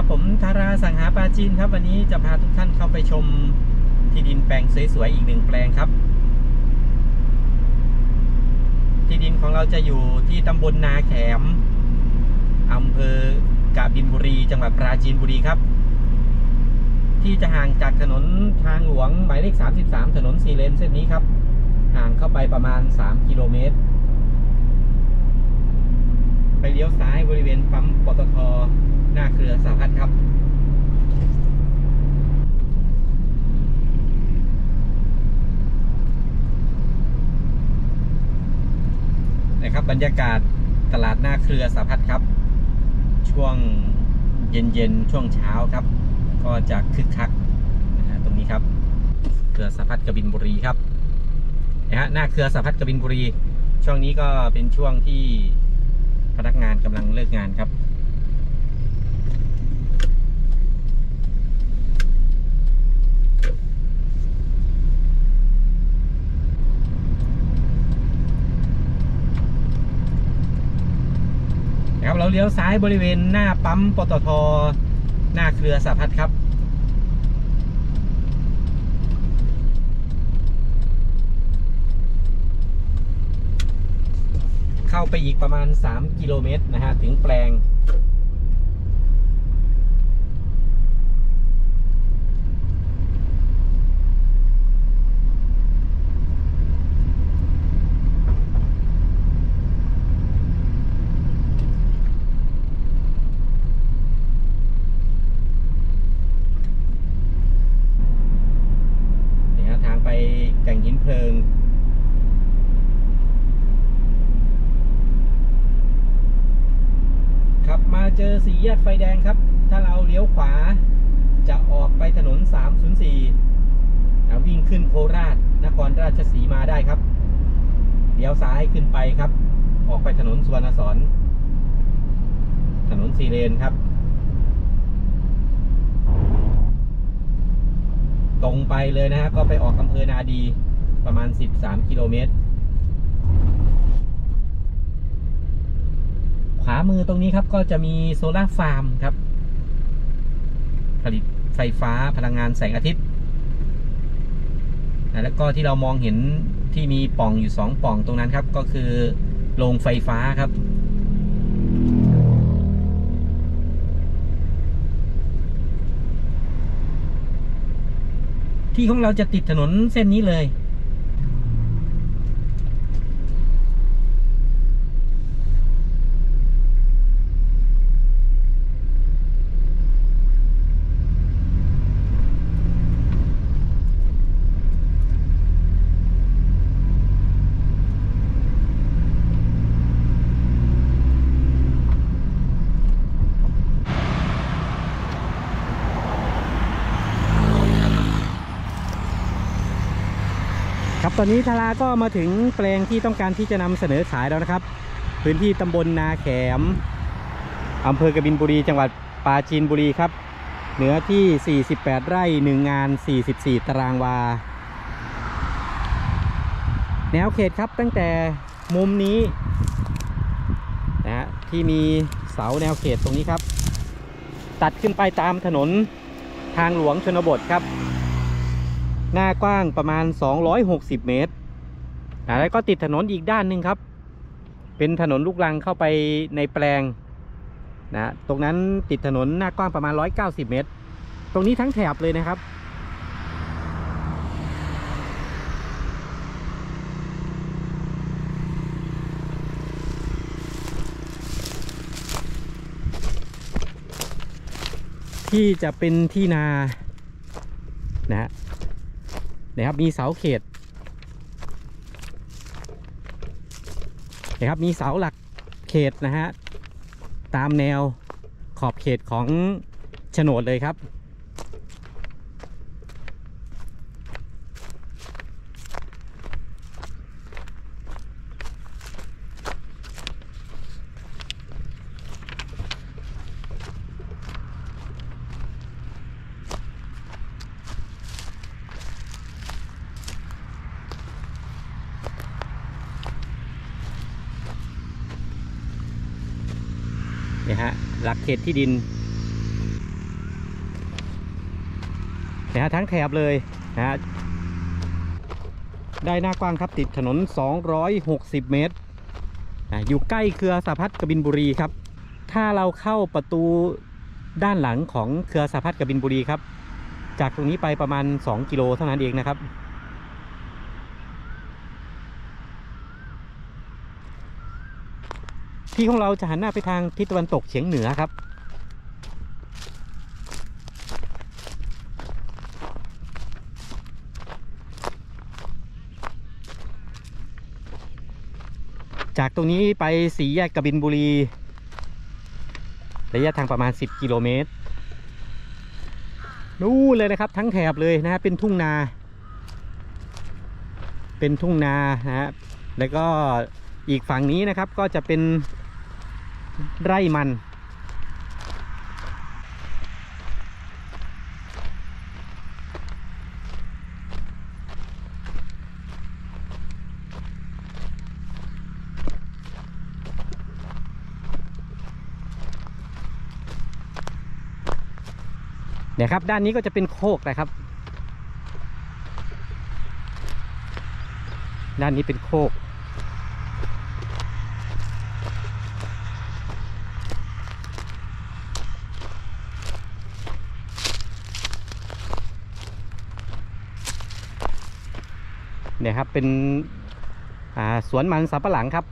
ครับผมธาราสังหาปราจีนครับวันนี้จะพาทุกท่านเข้าไปชมที่ดินแปลงสวยๆอีกหนึ่งแปลงครับ ที่ดินของเราจะอยู่ที่ตำบลนาแขมอำเภอกาบินบุรี จังหวัดปราจีนบุรีครับ ที่จะห่างจากถนนทางหลวงหมายเลข 33 ถนนสีเลนเส้นนี้ครับ ห่างเข้าไปประมาณ 3 กิโลเมตร ไปเลี้ยวซ้ายบริเวณปั๊มปตท หน้าเครือสาพัฒน์ครับ นะค รับรรยากาศตลาดหน้าเครือสาพัดครับ ช่วงเย็นๆช่วงเช้าครับ ก็จะคึกคักนะฮะตรงนี้ครับ เครือสาพัดกบินบุรีครับนะฮะหน้าเครือสาพัดกบินบุรี ช่วงนี้ก็เป็นช่วงที่พนักงานกำลังเลิกงานครับ ครับเราเลี้ยวซ้ายบริเวณหน้าปั๊มปตทหน้าเครือสาพัฒครับเข้าไปอีกประมาณ 3 กิโลเมตรนะฮะ ถึงแปลง นี่ฮะทางไปแก่งหินเพลิง ขับมาเจอสี่แยกไฟแดงครับ ถ้าเราเลี้ยวขวา จะออกไปถนน 304นะวิ่งขึ้นโคราช นครราชสีมาได้ครับ เลี้ยวซ้ายขึ้นไปครับ ออกไปถนนสุวรรณสอนถนนสีเลนครับ ตรงไปเลยนะฮะก็ไปออกอำเภอนาดีประมาณ 13 กิโลเมตร ขวามือตรงนี้ครับก็จะมีโซลาร์ฟาร์มครับ ผลิตไฟฟ้าพลังงานแสงอาทิตย์ แล้วก็ที่เรามองเห็นที่มีป่องอยู่ 2 ป่องตรงนั้นครับ ก็คือโรงไฟฟ้าครับ ที่ของเราจะติดถนนเส้นนี้เลย ตอนนี้ทาราก็มาถึงแปลงที่ต้องการที่จะนำเสนอขายแล้วนะครับ พื้นที่ตำบลนาแขมอำเภอกบินบุรี จังหวัดปราจีนบุรีครับเนื้อที่ 48 ไร่1งาน 44 ตารางวา แนวเขตครับตั้งแต่มุมนี้นะฮะที่มีเสาแนวเขตตรงนี้ครับ ตัดขึ้นไปตามถนนทางหลวงชนบทครับ หน้ากว้างประมาณ 260 เมตรแล้วก็ติดถนนอีกด้านหนึ่งครับ เป็นถนนลูกรังเข้าไปในแปลงนะตรงนั้นติดถนนหน้ากว้างประมาณ 190 เมตร ตรงนี้ทั้งแถบเลยนะครับที่จะเป็นที่นานะฮะ นะครับมีเสาเขตนะครับมีเสาหลักเขตนะฮะตามแนวขอบเขตของโฉนดเลยครับ หลักเขตที่ดินนะฮะทั้งแถบเลยนะฮะได้หน้ากว้างครับติดถนน 260 เมตรนะอยู่ใกล้เครือสาพัฒกบินบุรีครับ ถ้าเราเข้าประตูด้านหลังของเครือสาพัฒกบินบุรีครับ จากตรงนี้ไปประมาณ 2 กิโลเท่านั้นเองนะครับ ที่ของเราจะหันหน้าไปทางทิศตะวันตกเฉียงเหนือครับ จากตรงนี้ไปสีแยกกบินบุรี ระยะทางประมาณ 10 กิโลเมตรนู่นเลยนะครับทั้งแถบเลยนะฮะเป็นทุ่งนา เป็นทุ่งนานะฮะแล้วก็อีกฝั่งนี้นะครับก็จะเป็น ไร่มัน เนี่ยครับ ด้านนี้ก็จะเป็นโคกนะครับ ด้านนี้เป็นโคก เนี่ยครับเป็นสวนมันสำปะหลังครับ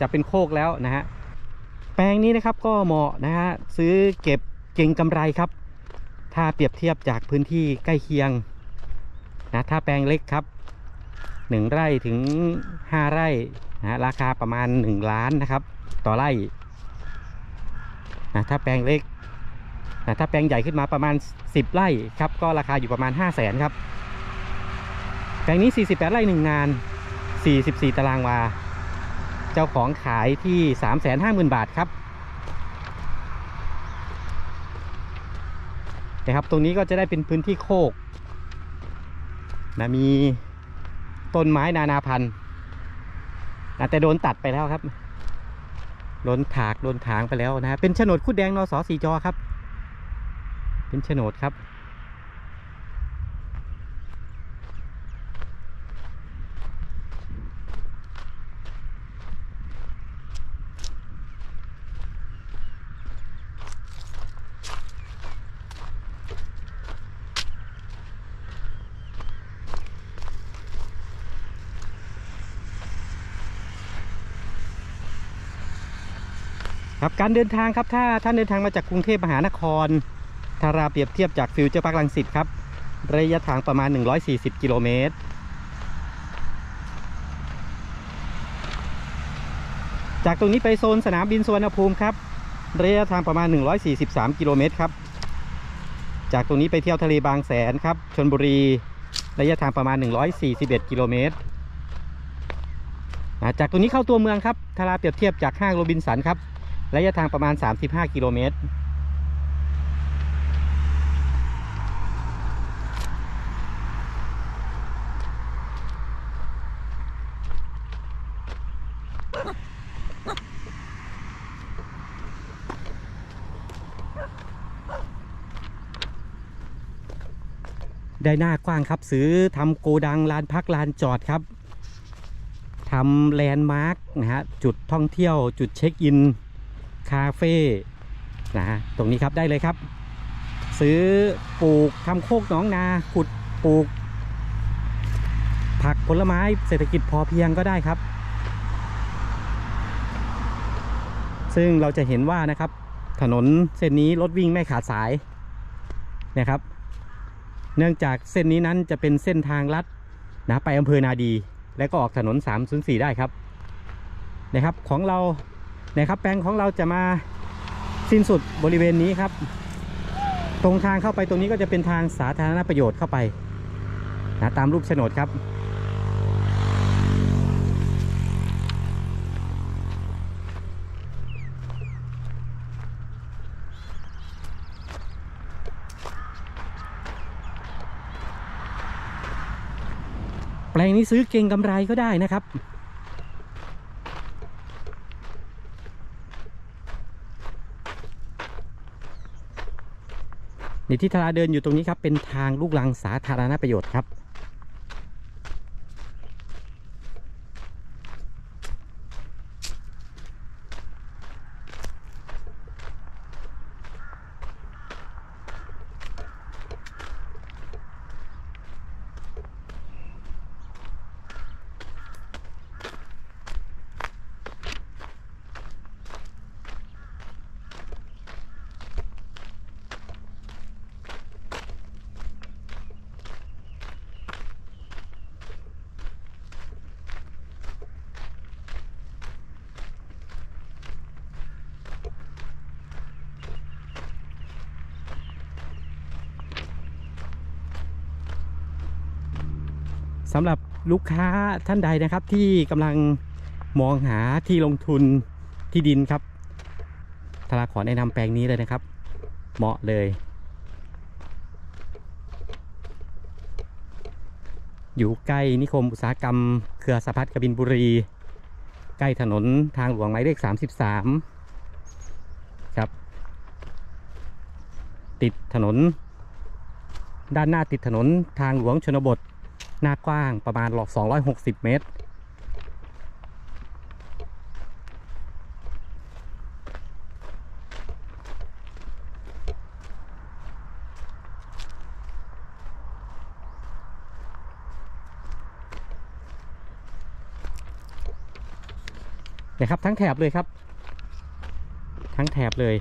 จะเป็นโคกแล้วนะฮะแปลงนี้นะครับก็เหมาะนะฮะซื้อเก็บเก่งกำไรครับ ถ้าเปรียบเทียบจากพื้นที่ใกล้เคียงนะถ้าแปลงเล็กครับ 1 ไร่ถึง 5 ไร่นะราคาประมาณ 1 ล้านนะครับ ต่อไร่นะถ้าแปลงเล็กนะถ้าแปลงใหญ่ขึ้นมาประมาณ 10 ไร่ครับก็ราคาอยู่ประมาณ 5 0 0แสนครับ แปลงนี้ 48 ไร่1งาน 44 ตารางวา เจ้าของขายที่ 350,000 บาทครับนะครับ ตรงนี้ก็จะได้เป็นพื้นที่โคกนะมีต้นไม้นานาพันธุ์นะแต่โดนตัดไปแล้วครับโดนถากโดนถางไปแล้วนะฮะเป็นโฉนดคุดแดงนสสีจอครับ เป็นโฉนดครับ ครับการเดินทางครับถ้าท่านเดินทางมาจากกรุงเทพมหานครถ้าราเปรียบเทียบจากฟิวเจอร์พาร์คลังสิตครับระยะทางประมาณ 140 กิโลเมตร จากตรงนี้ไปโซนสนามบินสุวรรณภูมิครับระยะทางประมาณ 143 กิโลเมตรครับ จากตรงนี้ไปเที่ยวทะเลบางแสนครับชนบุรี ระยะทางประมาณ 141 กิโลเมตร จากตรงนี้เข้าตัวเมืองครับถ้าราเปรียบเทียบจากห้างโรบินสันครับ ระยะทางประมาณ 35 กิโลเมตร ได้หน้ากว้างครับ ซื้อทำโกดังลานพักลานจอดครับทำแลนด์มาร์กนะฮะ จุดท่องเที่ยวจุดเช็คอิน คาเฟ่นะฮะตรงนี้ครับได้เลยครับ ซื้อปลูกทำโคกหนองนาขุดปลูก ผักผลไม้เศรษฐกิจพอเพียงก็ได้ครับ ซึ่งเราจะเห็นว่านะครับ ถนนเส้นนี้รถวิ่งไม่ขาดสายนะครับ เนื่องจากเส้นนี้นั้นจะเป็นเส้นทางลัดนะไปอำเภอนาดี และก็ออกถนน 304 ได้ครับนะครับของเรา นะครับแปลงของเราจะมาสิ้นสุดบริเวณนี้ครับ ตรงทางเข้าไปตรงนี้ก็จะเป็นทางสาธารณประโยชน์เข้าไปนะตามรูปโฉนดครับ แปลงนี้ซื้อเก่งกำไรก็ได้นะครับ นที่ทาราเดินอยู่ตรงนี้ครับเป็นทางลูกลังสาธารณประโยชน์ครับ สำหรับลูกค้าท่านใดนะครับ ที่กำลังมองหาที่ลงทุนที่ดินครับธาราขอแนะนำแปลงนี้เลยนะครับ เหมาะเลย อยู่ใกล้นิคมอุตสาหกรรม เครือสะพัดกบินบุรี ใกล้ถนนทางหลวงหมายเลข 33 ครับ ติดถนน ด้านหน้าติดถนนทางหลวงชนบท หน้ากว้างประมาณหลอก260 เมตร นะครับทั้งแถบเลยครับ ทั้งแถบเลย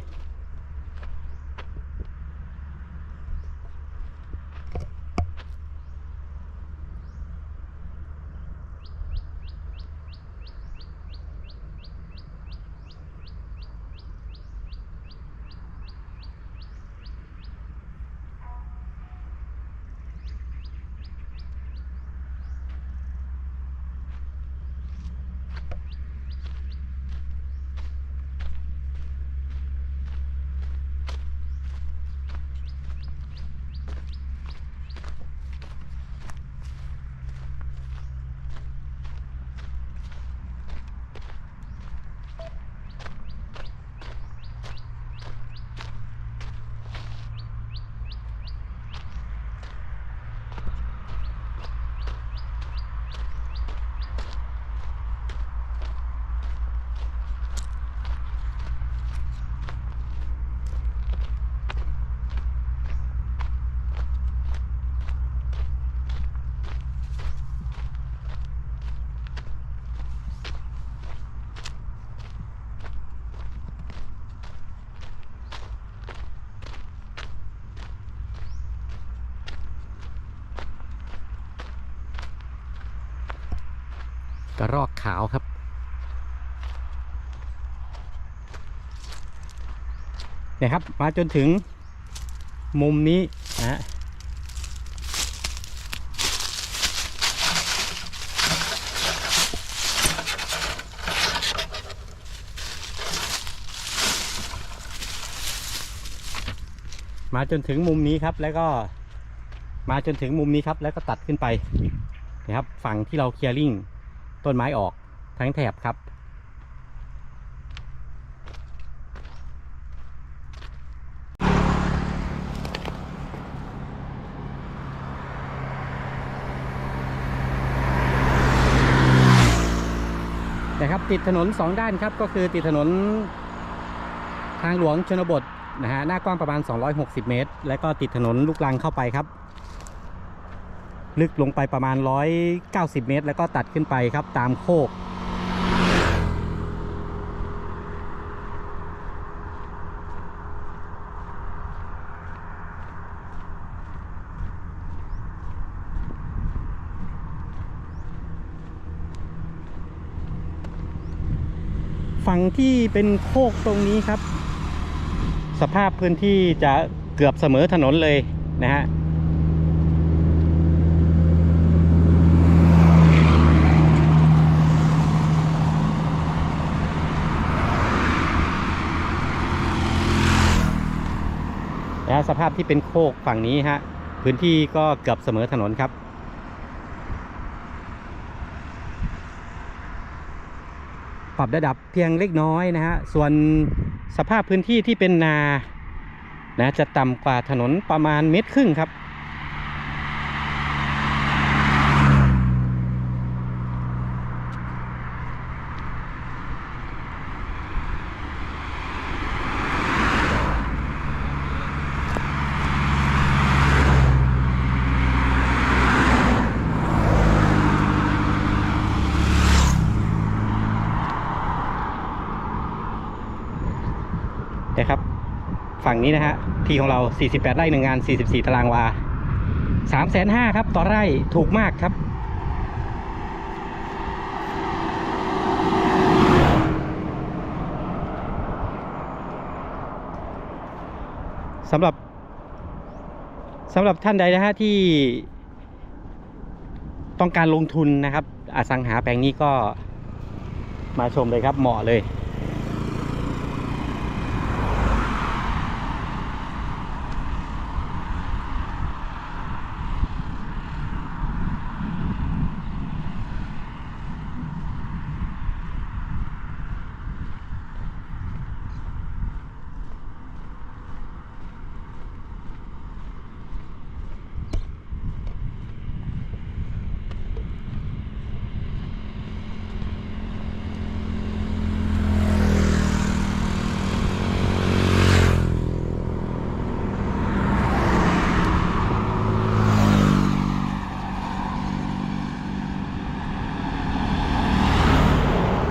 กระรอกขาวครับ เนี่ยครับ มาจนถึงมุมนี้นะฮะมาจนถึงมุมนี้ครับแล้วก็มาจนถึงมุมนี้ครับแล้วก็ตัดขึ้นไปนะครับฝั่งที่เราเคลียร์ลิง ต้นไม้ออกทั้งแถบครับ นะครับติดถนนสองด้านครับก็คือติดถนนทางหลวงชนบทนะฮะหน้ากว้างประมาณ 260 เมตร และก็ติดถนนลูกลังเข้าไปครับ ลึกลงไปประมาณ 190 เมตร แล้วก็ตัดขึ้นไปครับตามโคก ฝั่งที่เป็นโคกตรงนี้ครับ สภาพพื้นที่จะเกือบเสมอถนนเลยนะฮะ สภาพที่เป็นโคกฝั่งนี้ฮะพื้นที่ก็เกือบเสมอถนนครับ ปรับระดับเพียงเล็กน้อยนะฮะส่วนสภาพพื้นที่ที่เป็นนานะจะต่ำกว่าถนนประมาณเมตรครึ่งครับ ฝั่งนี้นะฮะที่ของเรา 48 ไร่หนึ่งงาน 44 ตารางวา 3 5 0 0 0ครับ ต่อไร่ถูกมากครับ สำหรับสำหรับท่านใดนะฮะที่ต้องการลงทุนนะครับ อสังหาแปลงนี้ก็มาชมเลยครับเหมาะเลย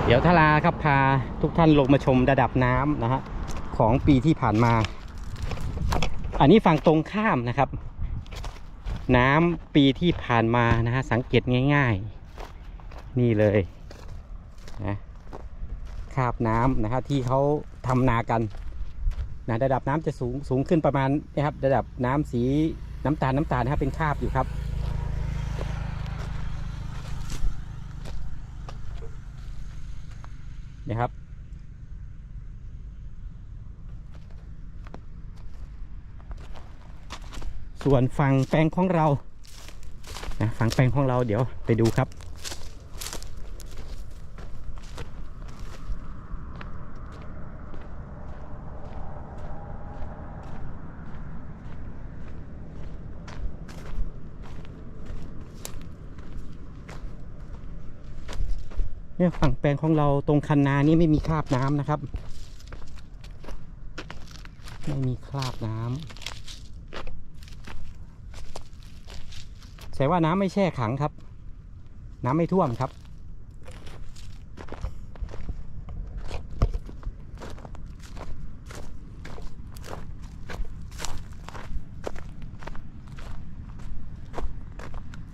เครับ พาทุกท่านลงมาชมระดับน้ำนะฮะของปีที่ผ่านมา อันนี้ฝั่งตรงข้ามนะครับ น้ำปีที่ผ่านมานะฮะสังเกตง่าย ๆ นี่เลยนะคาบน้ำนะครับที่เขาทำนากันนะระดับน้ำจะสูงสูงขึ้นประมาณนะครับ ระดับน้ำสีน้ำตาลน้ำตาลนะครับเป็นคาบอยู่ครับ นะครับ ส่วนฝั่งแปลงของเรานะฝั่งแปลงของเราเดี๋ยวไปดูครับ เนี่ยฝั่งแปลงของเราตรงคันนานี่ไม่มีคราบน้ำนะครับ ไม่มีคราบน้ำแสดงว่าน้ำไม่แช่ขังครับ น้ำไม่ท่วมครับ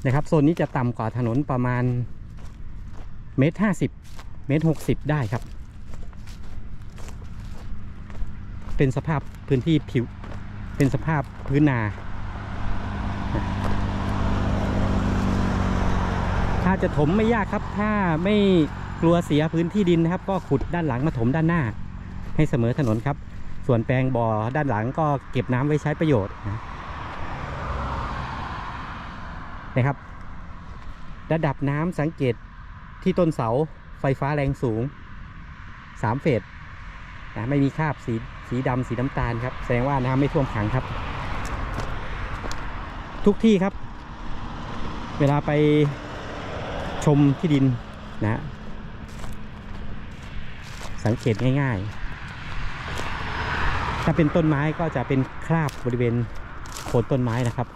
นะครับโซนนี้จะต่ำกว่าถนนประมาณ เมตรห้าสิบเมตรหกสิบได้ครับ เป็นสภาพพื้นที่ผิว เป็นสภาพพื้นนา ถ้าจะถมไม่ยากครับ ถ้าไม่กลัวเสียพื้นที่ดินนะครับ ก็ขุดด้านหลังมาถมด้านหน้า ให้เสมอถนนครับ ส่วนแปลงบ่อด้านหลังก็เก็บน้ำไว้ใช้ประโยชน์นะนะครับ ระดับน้ำสังเกต ที่ต้นเสาไฟฟ้าแรงสูงสามเฟสนะไม่มีคราบสีสีดำสีน้ำตาลครับ แสดงว่าน้ำไม่ท่วมขังครับ ทุกที่ครับ เวลาไปชมที่ดินนะ สังเกตง่าย ๆ ถ้าเป็นต้นไม้ก็จะเป็นคราบบริเวณโคนต้นไม้นะครับ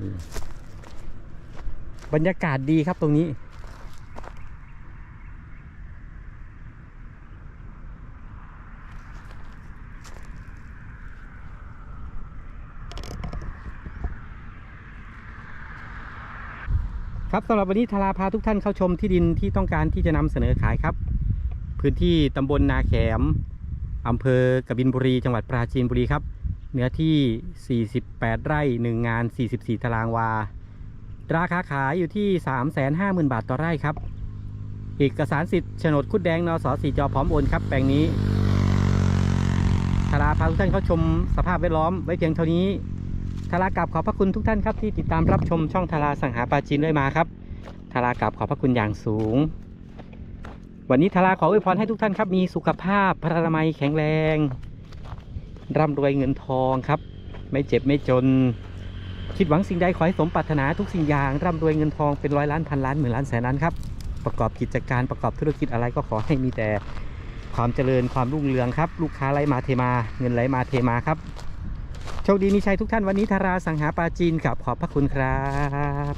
นี่ บรรยากาศดีครับตรงนี้ ครับสำหรับวันนี้ทาราพาทุกท่านเข้าชมที่ดินที่ต้องการที่จะนำเสนอขายครับ พื้นที่ตำบลนาแขมอำเภอกบินบุรี จังหวัดปราจีนบุรีครับ เนื้อที่ 48 ไร่ 1 งาน 44 ตารางวา ราคาขายอยู่ที่ 350,000 บาทต่อไร่ครับ เอกสารสิทธิ์โฉนดคุดแดงนสสีจอพร้อมโอนครับแปลงนี้ทาราพาทุกท่านเข้าชมสภาพแวดล้อมไว้เพียงเท่านี้ทารากราบขอบพระคุณทุกท่านครับที่ติดตามรับชมช่องทาราสังหาปาจีนด้วยมาครับทารากราบขอบพระคุณอย่างสูง วันนี้ทาราขออวยพรให้ทุกท่านครับ มีสุขภาพพระนามัยแข็งแรง ร่ำรวยเงินทองครับ ไม่เจ็บไม่จน คิดหวังสิ่งใดขอให้สมปรารถนาทุกสิ่งอย่างร่ำรวยเงินทองเป็นร้อยล้านพันล้านหมื่นล้านแสนล้านครับประกอบกิจการประกอบธุรกิจอะไรก็ขอให้มีแต่ความเจริญความรุ่งเรืองครับ ลูกค้าไหลมาเทมา เงินไหลมาเทมาครับโชคดีมีชัยทุกท่านวันนี้ทาราสังหาปาจีนครับขอบพระคุณครับ